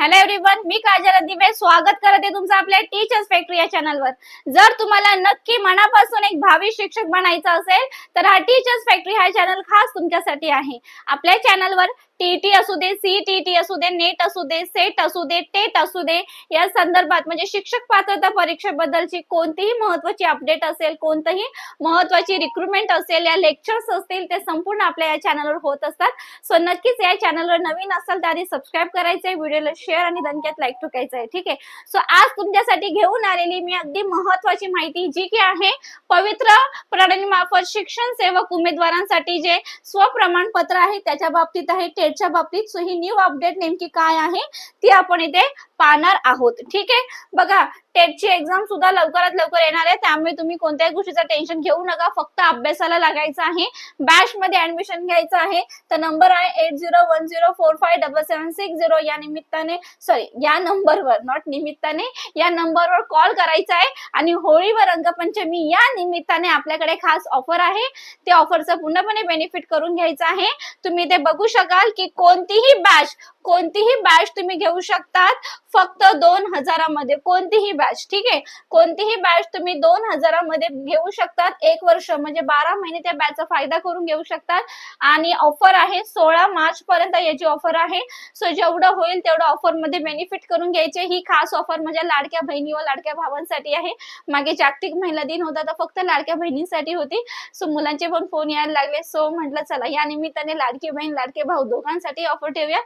Hello everyone मी काजल दिवे स्वागत करते तुमचं आपल्या टीचर्स फॅक्टरी या चॅनलवर जर तुम्हाला नक्की मनापासून एक भावी शिक्षक बनायचं असेल तर हा टीचर्स फॅक्टरी हा चॅनल खास तुमच्यासाठी आहे. आपल्या चॅनलवर टीटी असू दे सीटीटी असू दे नेट असू दे सेट असू दे टेट असू दे या संदर्भात म्हणजे शिक्षक पात्रता परीक्षेबद्दलची कोणतीही महत्वाची अपडेट असेल कोणतंही महत्वाची रिक्रुटमेंट असेल या लेक्चर्स असतील ते संपूर्ण आपल्या या चॅनलवर होत असतात. सो नक्कीच या चॅनलवर नवीन असाल तर आधी सबस्क्राईब करायचंय व्हिडिओला शेअर आणि दणक्यात लाईक ठोकायचं आहे ठीक आहे? सो आज तुमच्यासाठी घेऊन आलेली मी अगदी महत्वाची माहिती जी की आहे पवित्र प्रणाली मार्फत शिक्षण सेवक उमेदवारांसाठी जे स्वप्रमाणपत्र आहे त्याच्या बाबतीत आहे अपडेटच्या बाबतीत सो ही न्यू अपडेट नेमकी काय आहे ती आपण इथे पाहणार आहोत. ठीक आहे? बघा टेटची एक्झाम सुद्धा लवकरात लवकर येणार आहे. त्यामुळे तुम्ही कोणत्याही गोष्टीचं टेन्शन घेऊ नका. फक्त अभ्यासाला लागायचं आहे. बॅच मध्ये ऍडमिशन घ्यायचं आहे. तर नंबर आहे eight zero one zero four five double seven six zero या निमित्ताने सॉरी या नंबरवर नॉट निमित्ताने या नंबरवर कॉल करायचा आहे. आणि होळी व रंगपंचमी या निमित्ताने आपल्याकडे खास ऑफर आहे. त्या ऑफरचा पूर्णपणे बेनिफिट करून घ्यायचा आहे. तुम्ही ते बघू शकाल की कोणतीही बॅच कोणतीही बॅच तुम्ही घेऊ शकतात फक्त दोन हजारामध्ये. कोणतीही बॅच ठीक आहे? कोणतीही बॅच तुम्ही दोन हजारामध्ये घेऊ शकतात एक वर्ष म्हणजे बारा महिने त्या बॅचचा फायदा करून घेऊ शकतात. आणि ऑफर आहे सोळा मार्च पर्यंत याची ऑफर आहे. सो जेवढं होईल तेवढं ऑफरमध्ये बेनिफिट करून घ्यायचे. ही खास ऑफर म्हणजे लाडक्या बहिणी व लाडक्या भावांसाठी आहे. मागे जागतिक महिला दिन होता तर फक्त लाडक्या बहिणींसाठी होती. सो मुलांचे पण फोन यायला लागले. सो म्हटलं चला या निमित्ताने लाडकी बहीण लाडके भाऊ दोघांसाठी ऑफर ठेवूया.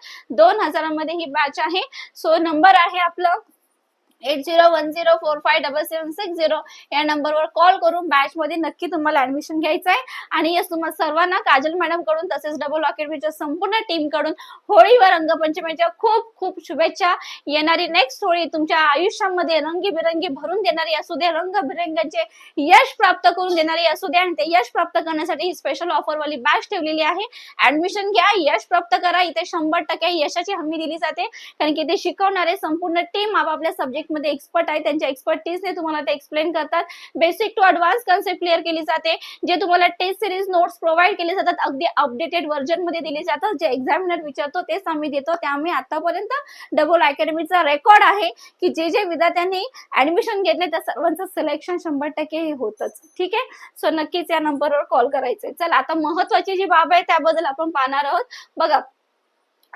दोन हजारामध्ये ही बॅच आहे. सो नंबर आहे आपलं eight zero one zero four five double seven six zero या नंबरवर कॉल करून बॅच मध्ये नक्की तुम्हाला ऍडमिशन घ्यायचं आहे आणि यस तुम्हाला सर्वांना काजल मॅडमकडून तसेच डबल अकॅडमीच्या संपूर्ण टीमकडून होळी व रंगपंचमीच्या खूप खूप शुभेच्छा. येणारी नेक्स्ट होळी तुमच्या आयुष्यामध्ये रंगीबिरंगी भरून देणारी असू दे रंगबिरंगाचे यश प्राप्त करून देणारी असू दे आणि ते यश प्राप्त करण्यासाठी ही स्पेशल ऑफर वाली बॅच ठेवलेली आहे. ऍडमिशन घ्या यश प्राप्त करा. इथे शंभर टक्के यशाची हमी दिली जाते. कारण की ते शिकवणारे संपूर्ण टीम आपापल्या सब्जेक्ट मध्ये एक्सपर्ट आहे त्यांच्या एक्सपर्टीजने तुम्हाला ते एक्सप्लेन करतात. Basic to advance concept clear केली जाते जे तुम्हाला टेस्ट सिरीज नोट्स प्रोव्हाइड केले जातात अगदी अपडेटेड व्हर्जनमध्ये दिले जातात जे एक्झामिनर विचारतो तेच आम्ही देतो. त्यामुळे आतापर्यंत डबल अकॅडमीचा रेकॉर्ड आहे की जे जे विद्यार्थ्यांनी ऍडमिशन घेतले त्या सर्वांचं सिलेक्शन शंभर टक्के हे होतच. ठीक आहे? सो नक्कीच या नंबरवर कॉल करायचंय. चला आता महत्वाची जी बाब आहे त्याबद्दल आपण पाहणार आहोत. बघा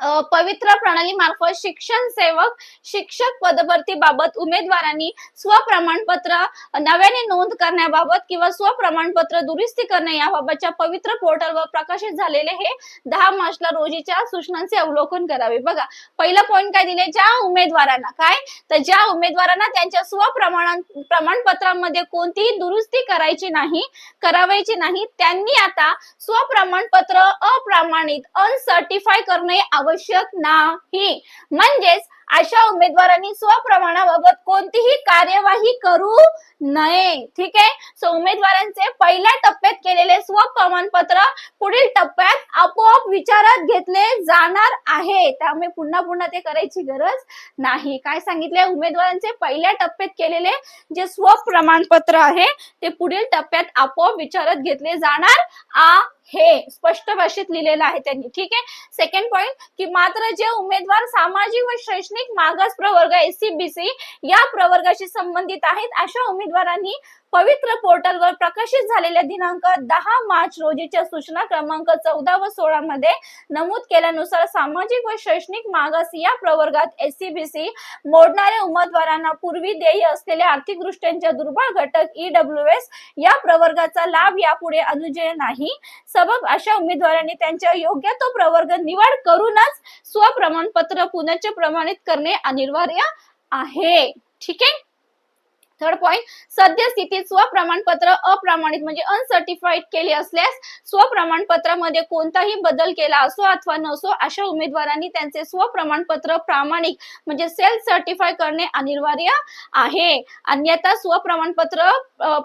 पवित्र प्रणाली मार्फत शिक्षण सेवक शिक्षक पदभरती बाबत उमेदवारांनी स्वप्रमाणपत्र नव्याने नोंद करण्याबाबत किंवा स्वप्रमाणपत्र दुरुस्ती करणे याबाबतच्या पवित्र पोर्टलवर प्रकाशित झालेले हे दहा मार्चला रोजीच्या सूचनांचे अवलोकन करावे. बघा पहिला पॉईंट काय दिले? ज्या उमेदवारांना. काय? तर ज्या उमेदवारांना त्यांच्या स्वप्रमाण प्रमाणपत्रामध्ये कोणतीही दुरुस्ती करायची नाही करावायची नाही त्यांनी आता स्वप्रमाणपत्र अप्रामाणित अनसर्टिफाय करणे आवश्यक आवश्यक नाही. म्हणजेच अशा उमेदवारांनी स्वप्रमाणाबाबत कोणतीही कार्यवाही करू नये. ठीक आहे? सो उमेदवारांचे पहिल्या टप्प्यात केलेले स्वप्रमाणपत्र पुढील टप्प्यात आपोआप विचारात घेतले जाणार आहे. त्यामुळे पुन्हा पुन्हा ते करायची गरज नाही. काय सांगितले उमेदवारांचे पहिल्या टप्प्यात केलेले जे स्वप्रमाणपत्र आहे ते पुढील टप्प्यात आपोआप विचारात घेतले जाणार हे स्पष्ट भाषेत लिहिलेलं आहे त्यांनी. ठीक आहे? सेकंड पॉइंट की मात्र जे उमेदवार सामाजिक व शैक्षणिक मागास प्रवर्ग एससीबीसी या प्रवर्गाशी संबंधित आहेत अशा उमेदवारांनी पवित्र पोर्टलवर प्रकाशित झालेल्या दिनांक दहा मार्च रोजीच्या सूचना क्रमांक चौदा व सोळा मध्ये नमूद केल्यानुसार सामाजिक व शैक्षणिक मागास या प्रवर्गात एससीबीसी मोडणाऱ्या उमेदवारांना पूर्वी देय असलेल्या आर्थिक दृष्ट्यांच्या दुर्बळ घटक ईडब्ल्यू एस या प्रवर्गाचा लाभ यापुढे अनुजय नाही. सबब अशा उमेदवारांनी त्यांच्या योग्य तो प्रवर्ग निवड करूनच स्वप्रमाणपत्र पुनश्च प्रमाणित करणे अनिवार्य आहे. ठीक आहे? थर्ड पॉइंट सद्यस्थितीत स्वप्रमाणपत्र अप्रमाणित म्हणजे अनसर्टिफाईड केले असल्यास स्वप्रमाणपत्रामध्ये कोणताही बदल केला असो अथवा नसो अशा उमेदवारांनी त्यांचे स्वप्रमाणपत्र प्रामाणिक म्हणजे सेल्फ सर्टिफाय करणे अनिवार्य आहे. अन्यथा स्वप्रमाणपत्र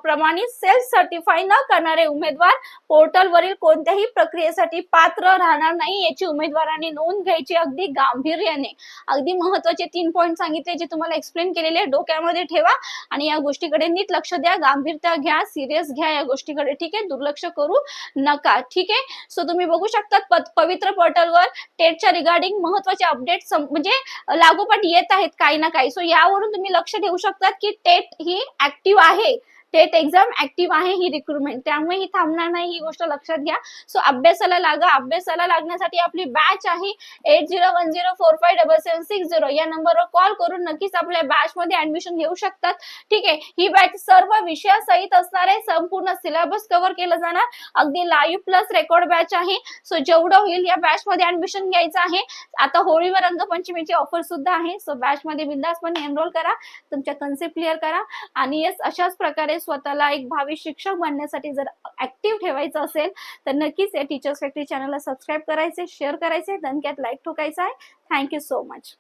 प्रमाणित सेल्फ सर्टिफाय न करणारे उमेदवार पोर्टलवरील कोणत्याही प्रक्रियेसाठी पात्र राहणार नाही याची उमेदवारांनी नोंद घ्यायची अगदी गांभीर्याने. अगदी महत्त्वाचे तीन पॉईंट सांगितले जे तुम्हाला एक्सप्लेन केलेले डोक्यामध्ये ठेवा आणि आणि या गोष्टीकडे नीट लक्ष द्या गांभीरता घ्या सिरियस घ्या या गोष्टीकडे ठीक आहे? दुर्लक्ष करू नका ठीक आहे? सो तुम्ही बघू शकता पवित्र पोर्टलवर टेटच्या रिगार्डिंग महत्त्वाचे अपडेट म्हणजे लागोपाठ येत आहेत काही ना काही. सो यावरून तुम्ही लक्ष ठेवू शकतात की टेट ही ऍक्टिव्ह आहे. टेट एक्झाम ऍक्टिव्ह आहे ही रिक्रुटमेंट त्यामुळे ही थांबणार नाही ही गोष्ट लक्षात घ्या. सो अभ्यासाला लागा. अभ्यासाला लागण्यासाठी आपली बॅच आहे eight zero one zero four five double seven six zero या नंबरवर कॉल करून नक्कीच आपल्या बॅच मध्ये ऍडमिशन घेऊ शकतात. ठीक आहे? ही बॅच सर्व विषयासहित असणार आहे. संपूर्ण सिलेबस कव्हर केलं जाणार. अगदी लाईव्ह प्लस रेकॉर्ड बॅच आहे. सो जेवढं होईल या बॅच मध्ये ऍडमिशन घ्यायचं आहे. आता होळीवर रंगपंचमीची ऑफर सुद्धा आहे. सो बॅच मध्ये बिंदासपणे एनरोल करा. तुमच्या कन्सेप्ट क्लिअर करा. आणि येस अशाच प्रकारे स्वतःला एक भावी शिक्षक बनण्यासाठी जर ऍक्टिव्ह ठेवायचं असेल तर नक्कीच या टीचर्स फॅक्टरी चॅनलला सबस्क्राईब करायचे शेअर करायचे दणक्यात लाईक ठोकायचा आहे. Thank you so much